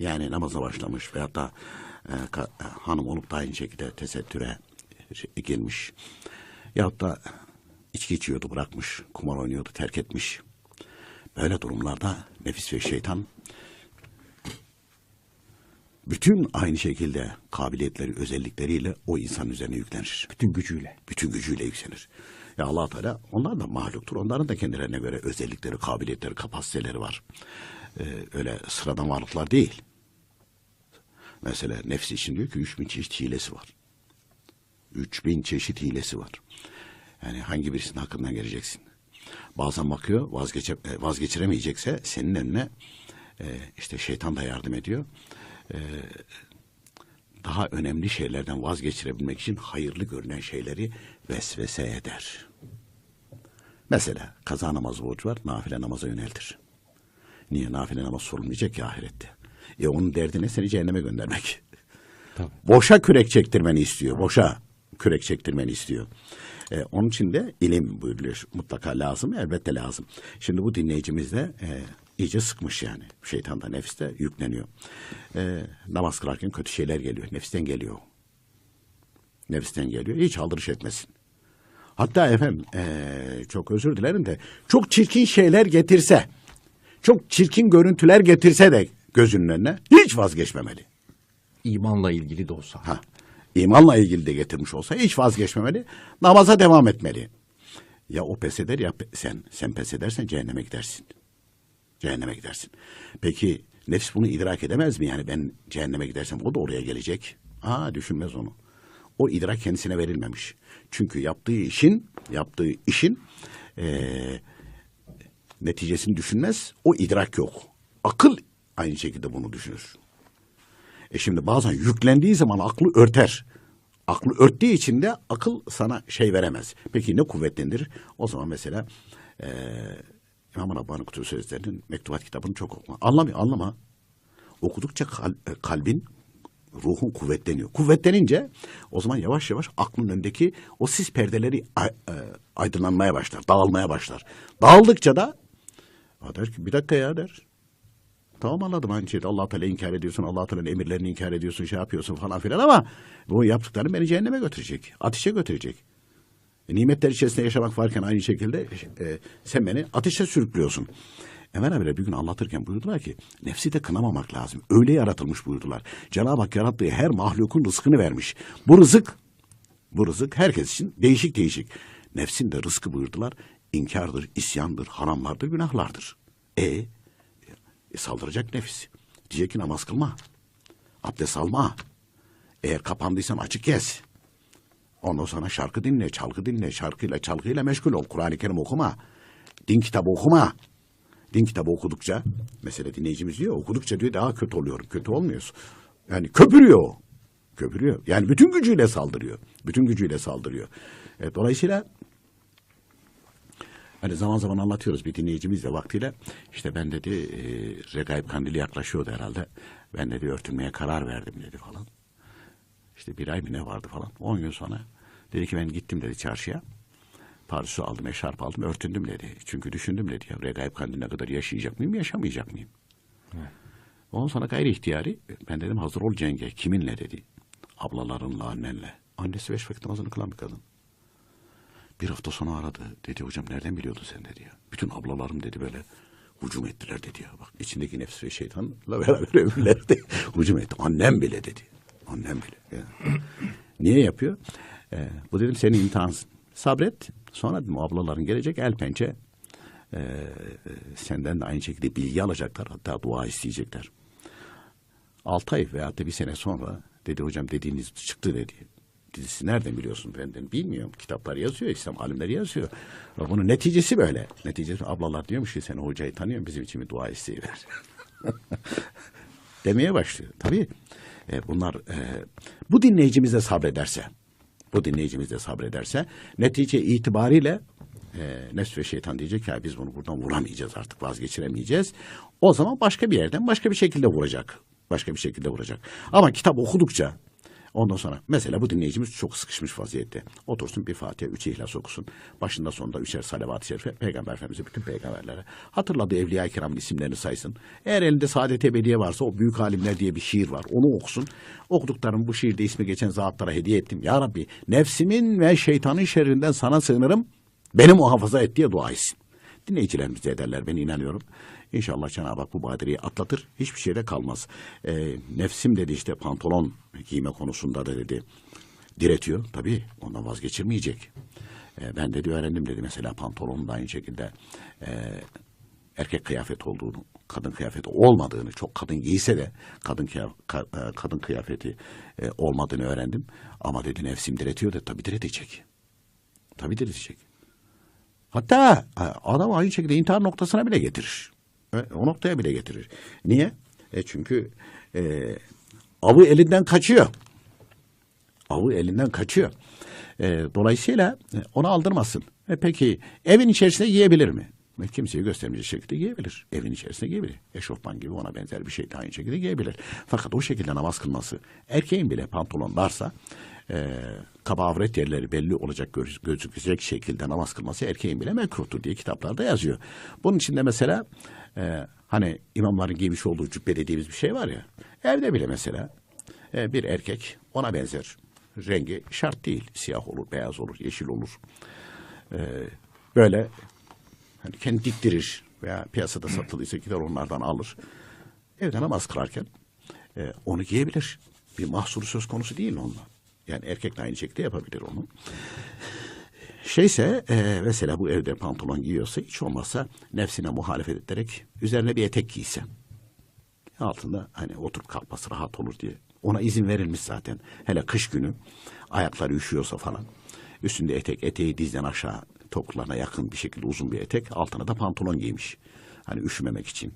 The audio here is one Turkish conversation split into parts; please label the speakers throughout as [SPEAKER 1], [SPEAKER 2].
[SPEAKER 1] Yani namaza başlamış veyahut da e, ka- e, hanım olup da aynı şekilde tesettüre şey- girmiş. Yahut da içki içiyordu bırakmış, kumar oynuyordu terk etmiş. Böyle durumlarda nefis ve şeytan bütün aynı şekilde kabiliyetleri, özellikleriyle o insan üzerine yüklenir.
[SPEAKER 2] Bütün gücüyle.
[SPEAKER 1] Bütün gücüyle yükselir. Ya allah Teala onlar da mahluktur. Onların da kendilerine göre özellikleri, kabiliyetleri, kapasiteleri var. Ee, öyle sıradan varlıklar değil. Mesela nefs için diyor ki 3000 çeşit hilesi var. 3000 çeşit hilesi var. Yani hangi birisinin hakkından geleceksin? Bazen bakıyor vazgeçe, e, vazgeçiremeyecekse senin önüne e, işte şeytan da yardım ediyor. E, daha önemli şeylerden vazgeçirebilmek için hayırlı görünen şeyleri vesvese eder. Mesela kaza namazı borcu var, nafile namaza yöneltir. Niye? Nafile namaz sorulmayacak ya ahirette. E onun derdi ne? Seni cehenneme göndermek.
[SPEAKER 2] Tabii.
[SPEAKER 1] Boşa kürek çektirmeni istiyor. Boşa kürek çektirmeni istiyor. E, onun için de ilim buyuruluyor. Mutlaka lazım, elbette lazım. Şimdi bu dinleyicimiz de e, iyice sıkmış yani. Şeytan da nefis de yükleniyor. E, namaz kılarken kötü şeyler geliyor. Nefisten geliyor. Nefisten geliyor. Hiç aldırış etmesin. Hatta efendim e, çok özür dilerim de çok çirkin şeyler getirse, çok çirkin görüntüler getirse de gözünün önüne hiç vazgeçmemeli.
[SPEAKER 2] İmanla ilgili de olsa.
[SPEAKER 1] Ha, imanla ilgili de getirmiş olsa hiç vazgeçmemeli. Namaza devam etmeli. Ya o pes eder ya sen. Sen pes edersen cehenneme gidersin. Cehenneme gidersin. Peki nefs bunu idrak edemez mi? Yani ben cehenneme gidersem o da oraya gelecek. Aa düşünmez onu. O idrak kendisine verilmemiş. Çünkü yaptığı işin, yaptığı işin eee, neticesini düşünmez. O idrak yok. Akıl aynı şekilde bunu düşünür. E şimdi bazen yüklendiği zaman aklı örter. Aklı örttüğü için de akıl sana şey veremez. Peki ne kuvvetlendirir? O zaman mesela e, İmam Rabbani Kutubu Sözleri'nin mektubat kitabını çok okuma. Anlama, anlama. Okudukça kal- e, kalbin, ruhun kuvvetleniyor. Kuvvetlenince o zaman yavaş yavaş aklın önündeki o sis perdeleri e, aydınlanmaya başlar, dağılmaya başlar. Dağıldıkça da der ki bir dakika ya der. Tamam anladım aynı şeyde allah Teala inkar ediyorsun, allah Teala'nın emirlerini inkar ediyorsun, şey yapıyorsun falan filan ama bu yaptıkların beni cehenneme götürecek, ateşe götürecek. E, nimetler içerisinde yaşamak varken aynı şekilde e, sen beni ateşe sürüklüyorsun. Ömer abiler bir gün anlatırken buyurdular ki nefsi de kınamamak lazım. Öyle yaratılmış buyurdular. Cenab-ı Hak yarattığı her mahlukun rızkını vermiş. Bu rızık, bu rızık herkes için değişik değişik. Nefsin de rızkı buyurdular. inkardır, isyandır, haramlardır, günahlardır. E, e, saldıracak nefis. Diyecek ki namaz kılma. Abdest alma. Eğer kapandıysan açık kes. Ondan sonra şarkı dinle, çalgı dinle, şarkıyla çalgıyla meşgul ol. Kur'an-ı Kerim okuma. Din kitabı okuma. Din kitabı okudukça, mesela dinleyicimiz diyor, okudukça diyor daha kötü oluyorum. Kötü olmuyorsun. Yani köpürüyor. Köpürüyor. Yani bütün gücüyle saldırıyor. Bütün gücüyle saldırıyor. Evet, dolayısıyla Hani zaman zaman anlatıyoruz bir dinleyicimiz de vaktiyle. İşte ben dedi e, regaib kandili yaklaşıyordu herhalde. Ben dedi örtünmeye karar verdim dedi falan. İşte bir ay mı ne vardı falan. On gün sonra dedi ki ben gittim dedi çarşıya. Parçası aldım, eşarp aldım, örtündüm dedi. Çünkü düşündüm dedi ya regaib kandiline kadar yaşayacak mıyım, yaşamayacak mıyım? Ondan sonra gayri ihtiyari ben dedim hazır ol cenge. Kiminle dedi. Ablalarınla, annenle. Annesi beş vakit namazını kılan bir kadın. Bir hafta sonra aradı. Dedi hocam nereden biliyordun sen dedi ya. Bütün ablalarım dedi böyle hücum ettiler dedi ya. Bak içindeki nefs ve şeytanla beraber öbürleri de hücum etti. Annem bile dedi. Annem bile. Ya. Niye yapıyor? Ee, bu dedim senin imtihansın. Sabret. Sonra dedim ablaların gelecek el pençe e, senden de aynı şekilde bilgi alacaklar. Hatta dua isteyecekler. Altı ay veya da bir sene sonra dedi hocam dediğiniz çıktı dedi. Dizisi nereden biliyorsun benden bilmiyorum. Kitaplar yazıyor, İslam alimleri yazıyor. Ve bunun neticesi böyle. Neticesi ablalar diyormuş ki sen hocayı tanıyorum bizim için bir dua isteyiver. Demeye başlıyor. Tabii e, bunlar e, bu dinleyicimiz de sabrederse bu dinleyicimiz de sabrederse netice itibariyle e, nefs ve şeytan diyecek "Ya biz bunu buradan vuramayacağız artık vazgeçiremeyeceğiz. O zaman başka bir yerden başka bir şekilde vuracak. Başka bir şekilde vuracak. Ama kitap okudukça Ondan sonra mesela bu dinleyicimiz çok sıkışmış vaziyette. Otursun bir Fatiha, üç İhlas okusun. Başında sonunda üçer salavat-ı şerife, Peygamber Efendimiz'e, bütün peygamberlere. Hatırladığı Evliya-i isimlerini saysın. Eğer elinde Saadet Ebediye varsa o Büyük Alimler diye bir şiir var. Onu okusun. Okuduklarım bu şiirde ismi geçen zatlara hediye ettim. Ya Rabbi nefsimin ve şeytanın şerrinden sana sığınırım. Beni muhafaza et diye dua etsin. Dinleyicilerimiz de ederler ben inanıyorum. İnşallah Cenab-ı Hak bu badireyi atlatır. Hiçbir şeyde kalmaz. Ee, nefsim dedi işte pantolon giyme konusunda da dedi. Diretiyor. Tabii ondan vazgeçirmeyecek. Ee, ben dedi öğrendim dedi mesela pantolonun da aynı şekilde e, erkek kıyafet olduğunu, kadın kıyafeti olmadığını, çok kadın giyse de kadın kıya- ka- e, kadın kıyafeti e, olmadığını öğrendim. Ama dedi nefsim diretiyor da tabii diretecek. Tabii diretecek. Hatta e, adam aynı şekilde intihar noktasına bile getirir. O noktaya bile getirir. Niye? E çünkü e, avı elinden kaçıyor. Avı elinden kaçıyor. E, dolayısıyla e, onu aldırmasın. E, peki evin içerisinde giyebilir mi? Kimseye göstermeyecek şekilde giyebilir. Evin içerisinde giyebilir. Eşofman gibi ona benzer bir şey de aynı şekilde giyebilir. Fakat o şekilde namaz kılması erkeğin bile pantolon varsa e, kaba avret yerleri belli olacak göz- gözükecek şekilde namaz kılması erkeğin bile mekruhtur diye kitaplarda yazıyor. Bunun içinde mesela e, hani imamların giymiş olduğu cübbe dediğimiz bir şey var ya evde bile mesela e, bir erkek ona benzer rengi şart değil. Siyah olur, beyaz olur, yeşil olur. E, böyle hani kendi diktirir veya piyasada satılıysa gider onlardan alır. Evde namaz kılarken e, onu giyebilir. Bir mahsuru söz konusu değil onunla. Yani erkek de aynı şekilde yapabilir onu. Şeyse e, mesela bu evde pantolon giyiyorsa hiç olmazsa nefsine muhalefet ederek üzerine bir etek giyse. Altında hani oturup kalkması rahat olur diye. Ona izin verilmiş zaten. Hele kış günü ayakları üşüyorsa falan. Üstünde etek, eteği dizden aşağı topuklarına yakın bir şekilde uzun bir etek. Altına da pantolon giymiş. Hani üşümemek için.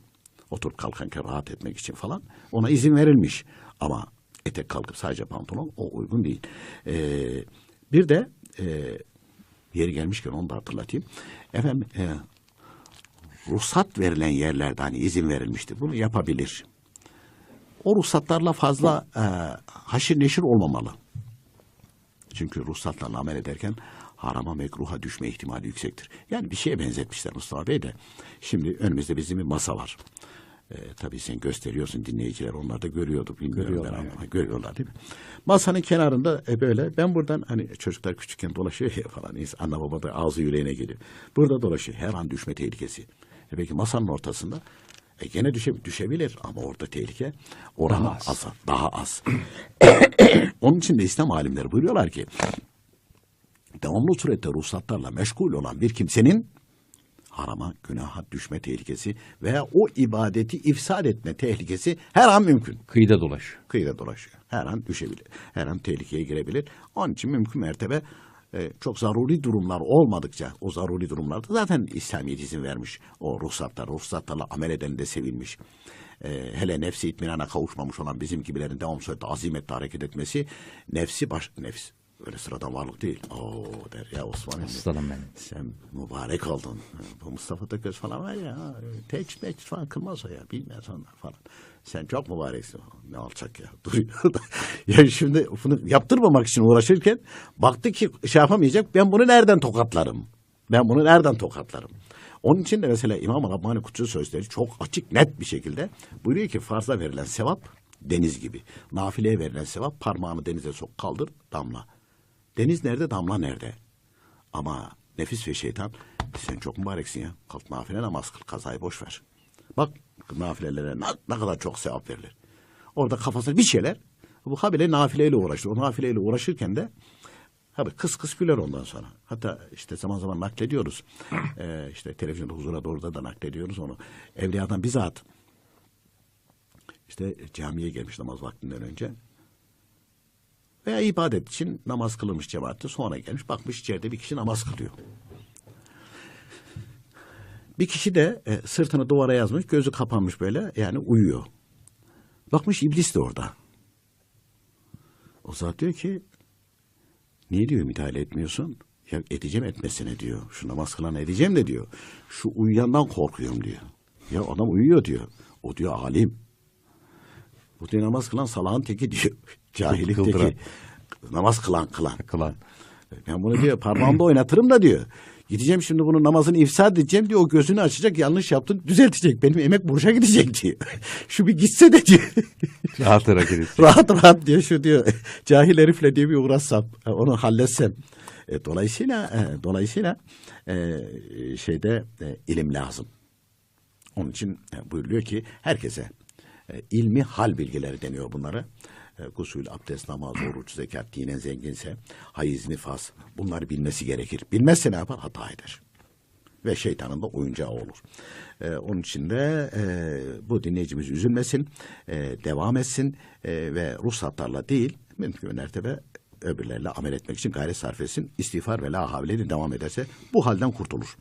[SPEAKER 1] Oturup kalkarken rahat etmek için falan. Ona izin verilmiş. Ama etek kalkıp sadece pantolon o uygun değil. Ee, bir de e, yeri gelmişken onu da hatırlatayım. Efendim e, ruhsat verilen yerlerde hani izin verilmiştir. Bunu yapabilir. O ruhsatlarla fazla e, haşir neşir olmamalı. Çünkü ruhsatlarla amel ederken harama mekruha düşme ihtimali yüksektir. Yani bir şeye benzetmişler Mustafa Bey de. Şimdi önümüzde bizim bir masa var. E, tabii sen gösteriyorsun dinleyiciler onlar da görüyordu bilmiyorum ben ama görüyorlar değil mi? Masanın kenarında e, böyle ben buradan hani çocuklar küçükken dolaşıyor ya falan insan- anne baba da ağzı yüreğine geliyor. Burada dolaşıyor her an düşme tehlikesi. E peki masanın ortasında e gene düşe, düşebilir ama orada tehlike oranı
[SPEAKER 2] Daha az.
[SPEAKER 1] az. Daha az. Onun için de İslam alimleri buyuruyorlar ki devamlı surette ruhsatlarla meşgul olan bir kimsenin harama, günaha düşme tehlikesi veya o ibadeti ifsad etme tehlikesi her an mümkün.
[SPEAKER 2] Kıyıda dolaş.
[SPEAKER 1] Kıyıda dolaşıyor. Her an düşebilir. Her an tehlikeye girebilir. Onun için mümkün mertebe e, çok zaruri durumlar olmadıkça o zaruri durumlarda zaten İslamiyet izin vermiş. O ruhsatlar, ruhsatlarla amel eden de sevilmiş. E, hele nefsi itminana kavuşmamış olan bizim gibilerin devam surette azimetle hareket etmesi nefsi baş nefs öyle sıradan varlık değil. Oo der ya Osman Emre.
[SPEAKER 2] Aslanım benim.
[SPEAKER 1] Sen mübarek oldun. Bu Mustafa Tököz falan var ya. Teç meç falan kılmaz o ya. Bilmez onlar falan. Sen çok mübareksin. Ne alçak ya. Duruyor da. ya şimdi bunu yaptırmamak için uğraşırken baktı ki şey yapamayacak. Ben bunu nereden tokatlarım? Ben bunu nereden tokatlarım? Onun için de mesela İmam Rabbani Kutsu sözleri çok açık net bir şekilde buyuruyor ki farza verilen sevap deniz gibi. Nafileye verilen sevap parmağını denize sok kaldır damla. Deniz nerede damla nerede? Ama nefis ve şeytan sen çok mübareksin ya. Kalk nafile namaz kıl kazayı boş ver. Bak nafilelere ne, ne kadar çok sevap verilir. Orada kafasına bir şeyler bu habire nafileyle uğraşır. O nafileyle uğraşırken de Tabii kıs kıs güler ondan sonra. Hatta işte zaman zaman naklediyoruz. Ee, işte televizyonda huzura doğru da naklediyoruz onu. Evliyadan bizzat işte camiye gelmiş namaz vaktinden önce. Veya ibadet için namaz kılınmış cemaatte sonra gelmiş bakmış içeride bir kişi namaz kılıyor. Bir kişi de e, sırtını duvara yazmış gözü kapanmış böyle yani uyuyor. Bakmış iblis de orada. O zat diyor ki niye diyor müdahale etmiyorsun? Ya edeceğim etmesine diyor. Şu namaz kılan edeceğim de diyor. Şu uyuyandan korkuyorum diyor. Ya adam uyuyor diyor. O diyor alim. Bu diyor namaz kılan salağın teki diyor.
[SPEAKER 2] Kıldıran.
[SPEAKER 1] teki. Namaz kılan kılan.
[SPEAKER 2] Kılan.
[SPEAKER 1] Ben bunu diyor parmağımda oynatırım da diyor. Gideceğim şimdi bunun namazını ifsad edeceğim diyor. O gözünü açacak yanlış yaptın düzeltecek. Benim emek boşa gidecek diyor. Şu bir gitse de diyor.
[SPEAKER 2] Rahat hareket edecek.
[SPEAKER 1] rahat rahat diyor şu diyor. Cahil herifle diye bir uğraşsam. e, Onu halletsem. E, dolayısıyla e, dolayısıyla e, şeyde e, ilim lazım. Onun için e, buyuruluyor ki herkese e, ilmi hal bilgileri deniyor bunlara. E, gusül, abdest, namaz, oruç, zekat, dinen zenginse, hayız, nifas bunları bilmesi gerekir. Bilmezse ne yapar? Hata eder. Ve şeytanın da oyuncağı olur. E, onun için de e, bu dinleyicimiz üzülmesin, e, devam etsin e, ve ruhsatlarla değil, mümkün mertebe öbürlerle amel etmek için gayret sarf etsin. İstiğfar ve la havleyle devam ederse bu halden kurtulur.